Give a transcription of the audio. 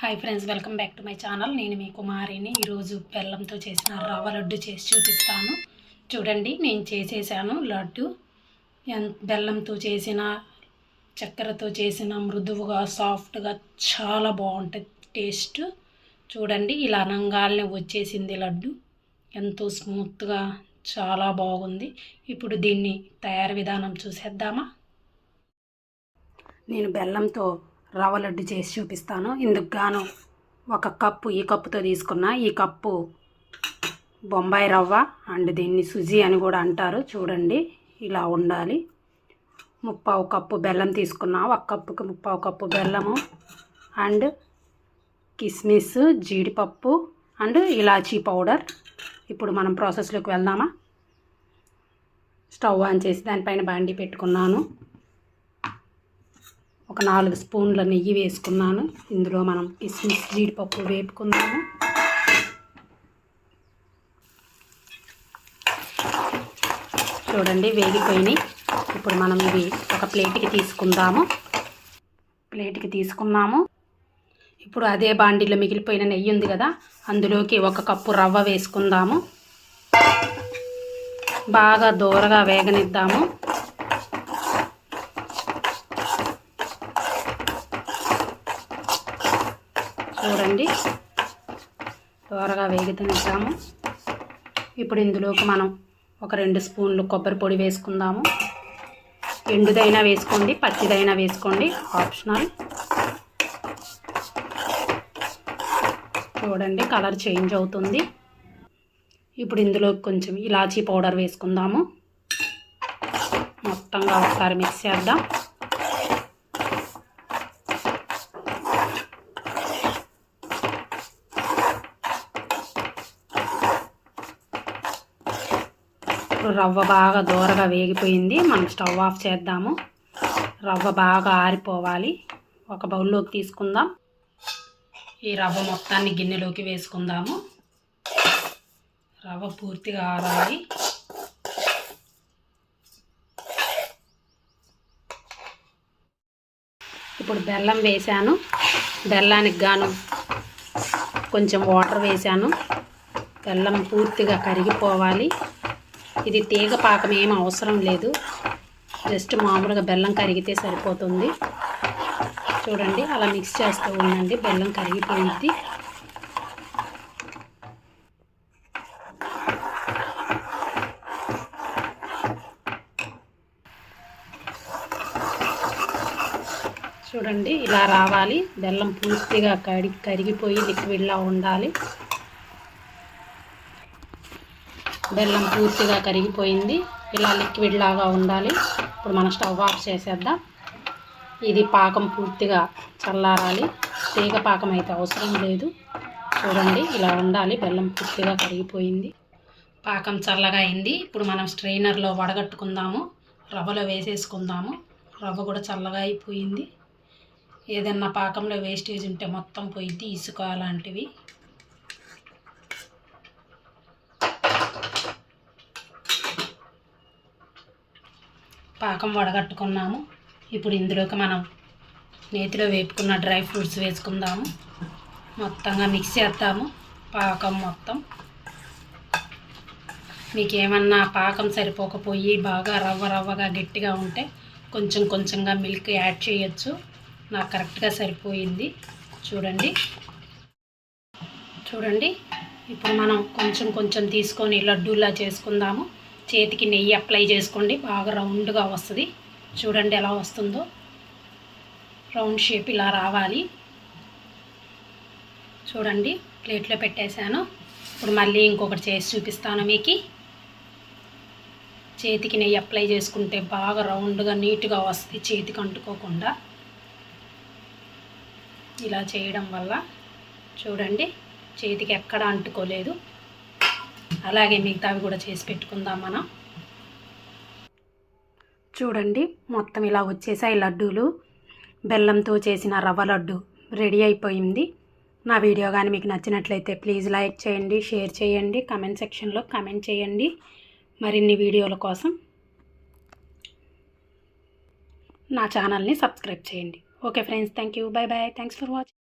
Hi friends welcome back to my channel నేను మీ కుమారిని. ఈరోజు బెల్లంతో చేసిన రవ్వ లడ్డు చేసి చూపిస్తాను. చూడండి నేను చేసేసాను లడ్డు. ఎన్ బెల్లంతో చేసిన చక్కెరతో చేసిన మృదువుగా సాఫ్ట్గా చాలా బాగుంటుంది టేస్ట్. చూడండి ఇలా అనంగాల్నే వచ్చేసింది లడ్డు. ఎంతో స్మూత్గా చాలా బాగుంది. ఇప్పుడు దీన్ని తయారు విధానం చూసేద్దామా? నేను బెల్లంతో రవ్వ లడ్డు చేసి చూపిస్తాను. ఇందుకు గాను ఒక కప్పు ఈ కప్పుతో తీసుకున్న. ఈ కప్పు బొంబాయి రవ్వ అండ్ దీన్ని సుజీ అని కూడా అంటారు. చూడండి ఇలా ఉండాలి. ముప్పావు కప్పు బెల్లం తీసుకున్నా. ఒక కప్పుకి ముప్పావు కప్పు బెల్లము అండ్ కిస్మిస్ జీడిపప్పు అండ్ ఇలాచీ పౌడర్. ఇప్పుడు మనం ప్రాసెస్లోకి వెళ్దామా? స్టవ్ ఆన్ చేసి దానిపైన బాండి పెట్టుకున్నాను. ఒక నాలుగు స్పూన్ల నెయ్యి వేసుకున్నాను. ఇందులో మనం కిస్మిస్ జీడిపప్పు వేపుకుందాము. చూడండి వేగిపోయినాయి. ఇప్పుడు మనం ఇవి ఒక ప్లేట్కి తీసుకుందాము. ప్లేట్కి తీసుకున్నాము. ఇప్పుడు అదే బాండీలో మిగిలిపోయిన నెయ్యి ఉంది కదా అందులోకి ఒక కప్పు రవ్వ వేసుకుందాము. బాగా దూరగా వేగనిద్దాము. చూడండి త్వరగా వేగుతునిద్దాము ఇప్పుడు ఇందులోకి మనం ఒక రెండు స్పూన్లు కొబ్బరి పొడి వేసుకుందాము. ఎండుదైనా వేసుకోండి పచ్చిదైనా వేసుకోండి. ఆప్షనల్. చూడండి కలర్ చేంజ్ అవుతుంది. ఇప్పుడు ఇందులో కొంచెం ఇలాచీ పౌడర్ వేసుకుందాము. మొత్తంగా ఒకసారి మిక్స్ చేద్దాం. ఇప్పుడు రవ్వ బాగా దూరగా వేగిపోయింది. మనం స్టవ్ ఆఫ్ చేద్దాము. రవ్వ బాగా ఆరిపోవాలి. ఒక బౌల్లోకి తీసుకుందాం. ఈ రవ్వ మొత్తాన్ని గిన్నెలోకి వేసుకుందాము. రవ్వ పూర్తిగా ఆరాలి. ఇప్పుడు బెల్లం వేసాను బెల్లానికి గాను కొంచెం వాటర్ వేసాను బెల్లం పూర్తిగా కరిగిపోవాలి. ఇది తీగ పాకం ఏం అవసరం లేదు. జస్ట్ మామూలుగా బెల్లం కరిగితే సరిపోతుంది. చూడండి అలా మిక్స్ చేస్తూ ఉండండి బెల్లం కరిగిపోయింది. చూడండి ఇలా రావాలి. బెల్లం పూర్తిగా కడి కరిగిపోయి లిక్విడ్లా ఉండాలి. బెల్లం పూర్తిగా కరిగిపోయింది. ఇలా లిక్విడ్ లాగా ఉండాలి. ఇప్పుడు మనం స్టవ్ ఆఫ్ చేసేద్దాం. ఇది పాకం పూర్తిగా చల్లారాలి. తీగ పాకం అయితే అవసరం లేదు. చూడండి ఇలా ఉండాలి. బెల్లం పూర్తిగా కరిగిపోయింది. పాకం చల్లగా అయింది. ఇప్పుడు మనం స్ట్రైనర్లో వడగట్టుకుందాము. రవ్వలో వేసేసుకుందాము. రవ్వ కూడా చల్లగా అయిపోయింది. ఏదన్నా పాకంలో వేస్టేజ్ ఉంటే మొత్తం పోయిద్ది ఇసుక అలాంటివి. పాకం వడగట్టుకున్నాము. ఇప్పుడు ఇందులోకి మనం నేతిలో వేపుకున్న డ్రై ఫ్రూట్స్ వేసుకుందాము. మొత్తంగా మిక్స్ చేద్దాము పాకం మొత్తం. మీకు ఏమన్నా పాకం సరిపోకపోయి బాగా రవ్వ రవ్వగా గట్టిగా ఉంటే కొంచెం కొంచెంగా మిల్క్ యాడ్ చేయొచ్చు. నాకు కరెక్ట్గా సరిపోయింది. చూడండి. చూడండి. ఇప్పుడు మనం కొంచెం కొంచెం తీసుకొని లడ్డూలా చేసుకుందాము. చేతికి నెయ్యి అప్లై చేసుకోండి. బాగా రౌండ్గా వస్తుంది. చూడండి ఎలా వస్తుందో. రౌండ్ షేప్ ఇలా రావాలి. చూడండి ప్లేట్లో పెట్టేశాను. ఇప్పుడు మళ్ళీ ఇంకొకటి చేసి చూపిస్తాను మీకు. చేతికి నెయ్యి అప్లై చేసుకుంటే బాగా రౌండ్గా నీట్గా వస్తుంది చేతికి అంటుకోకుండా. ఇలా చేయడం వల్ల చూడండి చేతికి ఎక్కడ అంటుకోలేదు. అలాగే మిగతావి కూడా చేసి పెట్టుకుందాం మనం. చూడండి మొత్తం ఇలా వచ్చేసాయి లడ్డూలు. బెల్లంతో చేసిన రవ్వ లడ్డు రెడీ అయిపోయింది. నా వీడియో కానీ మీకు నచ్చినట్లయితే ప్లీజ్ లైక్ చేయండి షేర్ చేయండి కమెంట్ సెక్షన్లో కమెంట్ చేయండి. మరిన్ని వీడియోల కోసం నా ఛానల్ని సబ్స్క్రైబ్ చేయండి. Okay friends thank you bye bye thanks for watching